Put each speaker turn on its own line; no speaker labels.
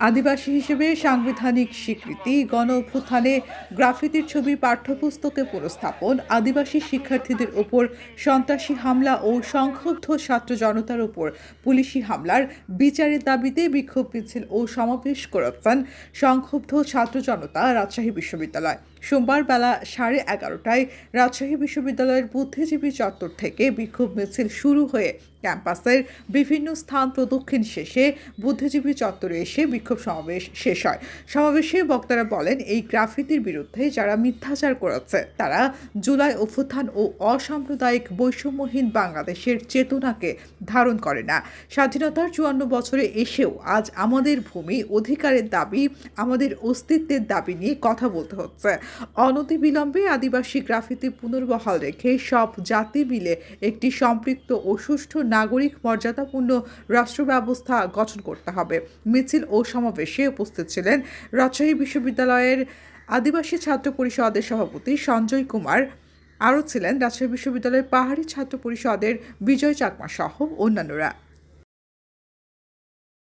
আদিবাসী হিসেবে সাংবিধানিক স্বীকৃতি গণ অভ্যুত্থানে গ্রাফিতির ছবি, পাঠ্যপুস্তকে পুনঃস্থাপন, আদিবাসী শিক্ষার্থীদের ওপর সন্ত্রাসী হামলা ও সংক্ষুব্ধ ছাত্র জনতার উপর পুলিশি হামলার বিচারের দাবিতে বিক্ষোভ মিছিল ও সমাবেশ করেছেন সংক্ষুব্ধ ছাত্র জনতা রাজশাহী বিশ্ববিদ্যালয়। সোমবার বেলা সাড়ে এগারোটায় রাজশাহী বিশ্ববিদ্যালয়ের বুদ্ধিজীবী চত্বর থেকে বিক্ষোভ মিছিল শুরু হয়ে ক্যাম্পাসের বিভিন্ন স্থান প্রদক্ষিণ শেষে বুদ্ধিজীবী চত্বরে এসে বিক্ষোভ সমাবেশ শেষ হয়। সমাবেশে বক্তারা বলেন, এই গ্রাফিতির বিরুদ্ধে যারা মিথ্যাচার করেছে, তারা জুলাই অভ্যুত্থান ও অসাম্প্রদায়িক বৈষম্যহীন বাংলাদেশের চেতনাকে ধারণ করে না। স্বাধীনতার চুয়ান্ন বছরে এসেও আজ আমাদের ভূমি অধিকারের দাবি, আমাদের অস্তিত্বের দাবি নিয়ে কথা বলতে হচ্ছে। অনতিবিলম্বে আদিবাসী গ্রাফিতি পুনর্বহাল রেখে সব জাতি মিলে একটি সম্পৃক্ত ও সুষ্ঠু নাগরিক মর্যাদাপূর্ণ রাষ্ট্র ব্যবস্থা গঠন করতে হবে। মিছিল ও সমাবেশে উপস্থিত ছিলেন রাজশাহী বিশ্ববিদ্যালয়ের আদিবাসী ছাত্র পরিষদের সভাপতি সঞ্জয় কুমার। আরও ছিলেন রাজশাহী বিশ্ববিদ্যালয়ের পাহাড়ি ছাত্র পরিষদের বিজয় চাকমা সহ অন্যান্যরা।